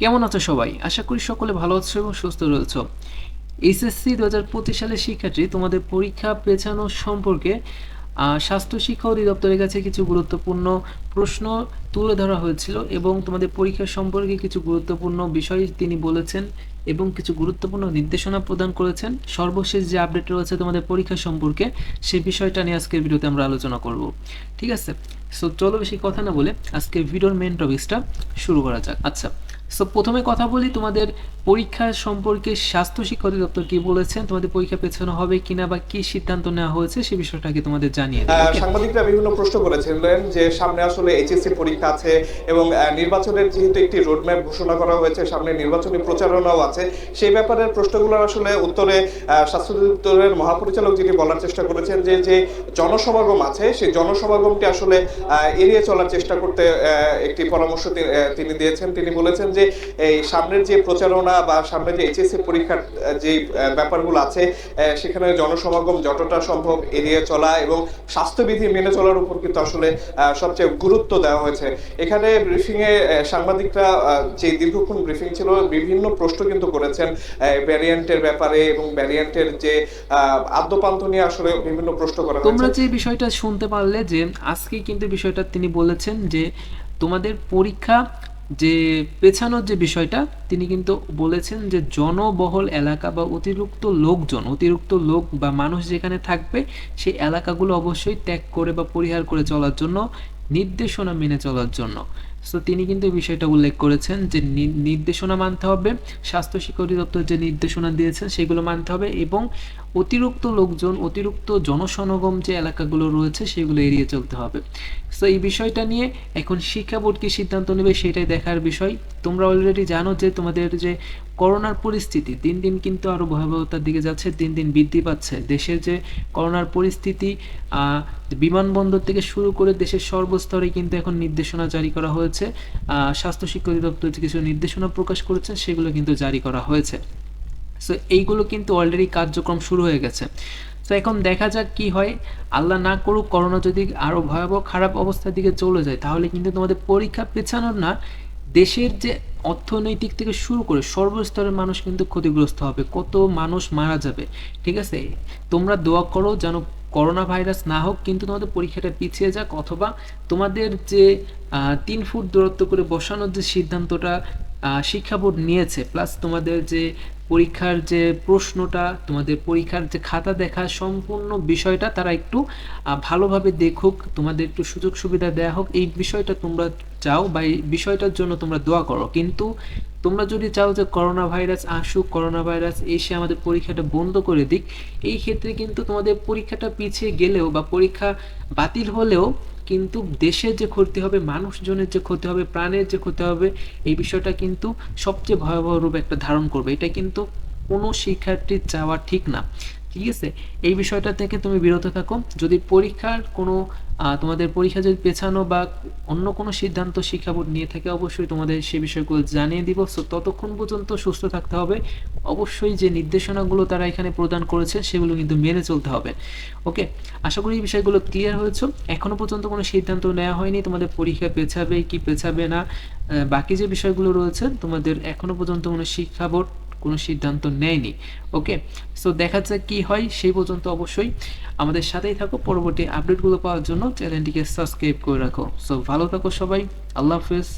কেমন আছো সবাই? আশা করি সকলে ভালো আছো এবং সুস্থ রয়েছো। এসএসসি দু হাজার পঁচিশ সালের শিক্ষার্থী, তোমাদের পরীক্ষা পেছানো সম্পর্কে স্বাস্থ্য শিক্ষা অধিদপ্তরের কাছে কিছু গুরুত্বপূর্ণ প্রশ্ন তুলে ধরা হয়েছিল এবং তোমাদের পরীক্ষা সম্পর্কে কিছু গুরুত্বপূর্ণ বিষয় তিনি বলেছেন। এবং কিছু গুরুত্বপূর্ণ নির্দেশনা প্রদান করেছেন। সর্বশেষ যে আপডেট রয়েছে তোমাদের পরীক্ষা সম্পর্কে সেই বিষয়টা নিয়ে আজকের ভিডিওতে আমরা আলোচনা করব। ঠিক আছে? সো চলো বেশি কথা না বলে আজকের ভিডিওর মেন টপিক্সটা শুরু করা যাক। আচ্ছা সো প্রথমে কথা বলি তোমাদের পরীক্ষা সম্পর্কে স্বাস্থ্য শিক্ষা অধিদপ্তর কি বলেছেন তোমাদের পরীক্ষা পেছানো হবে কিনা বা কি সিদ্ধান্ত নেওয়া হয়েছে সে বিষয়টাকে তোমাদের জানিয়ে? সাংবাদিকরা বিভিন্ন প্রশ্ন করেছিলেন যে সামনে আসলে এইচএসসি পরীক্ষা আছে এবং নির্বাচনের যেহেতু একটি রোডম্যাপ ঘোষণা করা হয়েছে সামনে নির্বাচনী প্রচারণাও আছে। সেই ব্যাপারে প্রশ্নগুলোর আসলে উত্তরে স্বাস্থ্য অধিদপ্তরের মহাপরিচালক যিনি বলার চেষ্টা করেছেন যে যে জনসমাগম আছে, সেই জনসমাগমটি আসলে এড়িয়ে চলার চেষ্টা করতে একটি পরামর্শ তিনি দিয়েছেন। তিনি বলেছেন যে, এই সামনের যে প্রচারণা বা সামনে যে এইচএসসি পরীক্ষার যে ব্যাপারগুলো আছে সেখানে জনসমাগম যতটা সম্ভব এড়িয়ে চলা এবং স্বাস্থ্যবিধি মেনে চলার উপর কিন্তু আসলে সবচেয়ে গুরুত্ব দেওয়া হয়েছে। এখানে ব্রিফিং এ সাংবাদিকরা যে দীর্ঘক্ষণ ব্রিফিং ছিল, বিভিন্ন প্রশ্ন কিন্তু করেছেন ভ্যারিয়েন্টের ব্যাপারে এবং ভ্যারিয়েন্টের যে আদ্যপান্ত নিয়ে আসলে বিভিন্ন প্রশ্ন করা তোমরা যে বিষয়টা শুনতে পারলে যে, আজকে কিন্তু বিষয়টা তিনি বলেছেন যে, তোমাদের পরীক্ষা যে, পেছানোর যে বিষয়টা, তিনি কিন্তু বলেছেন যে, জনবহুল এলাকা বা অতিরিক্ত লোকজন, অতিরিক্ত লোক বা মানুষ যেখানে থাকবে সেই এলাকাগুলো অবশ্যই ত্যাগ করে বা পরিহার করে চলার জন্য, নির্দেশনা মেনে চলার জন্য। সো তিনি কিন্তু বিষয়টা উল্লেখ করেছেন যে নির্দেশনা মানতে হবে, স্বাস্থ্য শিক্ষা অধিদপ্তর যে নির্দেশনা দিয়েছেন, সেগুলো মানতে হবে এবং অতিরিক্ত লোকজন, অতিরিক্ত জনসমাগম যে এলাকাগুলো রয়েছে, সেগুলো এড়িয়ে চলতে হবে। সো এই বিষয়টা নিয়ে এখন শিক্ষা বোর্ড কি সিদ্ধান্ত নেবে সেটাই দেখার বিষয়। তোমরা অলরেডি জানো যে তোমাদের যে করোনার পরিস্থিতি, দিন দিন কিন্তু আরও ভয়াবহতার দিকে যাচ্ছে, দিন দিন বৃদ্ধি পাচ্ছে। দেশের যে করোনার পরিস্থিতি বিমানবন্দর থেকে শুরু করে দেশের সর্বস্তরে কিন্তু এখন নির্দেশনা জারি করা হয়েছে। স্বাস্থ্য শিক্ষা অধিদপ্তর কিছু নির্দেশনা প্রকাশ করেছে, সেগুলো কিন্তু জারি করা হয়েছে। সো এইগুলো কিন্তু অলরেডি কার্যক্রম শুরু হয়ে গেছে। তো এখন দেখা যাক কি হয়। আল্লাহ না করুক, করোনা যদি আরও ভয়াবহ খারাপ অবস্থার দিকে চলে যায়, তাহলে কিন্তু তোমাদের পরীক্ষা পেছানোর না, দেশের যে অর্থনৈতিক থেকে শুরু করে সর্বস্তরের মানুষ কিন্তু ক্ষতিগ্রস্ত হবে। কত মানুষ মারা যাবে, ঠিক আছে? তোমরা দোয়া করো যেন করোনা ভাইরাস না হোক, কিন্তু তোমাদের পরীক্ষাটা পিছিয়ে যাক, অথবা তোমাদের যে তিন ফুট দূরত্ব করে বসানোর যে সিদ্ধান্তটা শিক্ষা বোর্ড নিয়েছে প্লাস তোমাদের যে পরীক্ষার যে প্রশ্নটা, তোমাদের পরীক্ষার যে খাতা দেখা, সম্পূর্ণ বিষয়টা তারা একটু ভালোভাবে দেখুক, তোমাদের একটু সুযোগ সুবিধা দেওয়া হোক, এই বিষয়টা তোমরা চাও বা এই বিষয়টার জন্য তোমরা দোয়া করো। কিন্তু তোমরা যদি চাও যে করোনা ভাইরাস আসুক করোনা ভাইরাস এসে আমাদের পরীক্ষাটা বন্ধ করে দিক, এই ক্ষেত্রে কিন্তু তোমাদের পরীক্ষাটা পিছিয়ে গেলেও বা পরীক্ষা বাতিল হলেও কিন্তু দেশের যে ক্ষতি হবে, মানুষজনের যে ক্ষতি হবে, প্রাণের যে ক্ষতি হবে, এই বিষয়টা কিন্তু সবচেয়ে ভয়াবহ রূপ একটা ধারণ করবে। এটা কিন্তু কোনো শিক্ষার্থীর চাওয়া ঠিক না। ঠিক আছে? এই বিষয়টা থেকে তুমি বিরত থাকো। যদি পরীক্ষার কোনো তোমাদের পরীক্ষা যদি পেছানো বা অন্য কোনো সিদ্ধান্ত শিক্ষা বোর্ড নিয়ে থাকে, অবশ্যই তোমাদের সে বিষয়গুলো জানিয়ে দিব। সো ততক্ষণ পর্যন্ত সুস্থ থাকতে হবে। অবশ্যই যে নির্দেশনাগুলো তারা এখানে প্রদান করেছে, সেগুলো কিন্তু মেনে চলতে হবে। ওকে আশা করি এই বিষয়গুলো ক্লিয়ার হয়েছে। এখনও পর্যন্ত কোনো সিদ্ধান্ত নেওয়া হয়নি। তোমাদের পরীক্ষা পেছাবে কি পেছাবে না। বাকি যে বিষয়গুলো রয়েছে, তোমাদের এখনও পর্যন্ত কোনো শিক্ষা বোর্ড কোনো সিদ্ধান্ত নেয়নি ওকে সো দেখা যাক কি হয়, সেই পর্যন্ত অবশ্যই আমাদের সাথেই থাকো, পরবর্তী আপডেটগুলো পাওয়ার জন্য চ্যানেলটিকে সাবস্ক্রাইব করে রাখো। সো ভালো থাকো সবাই, আল্লাহ হাফেজ।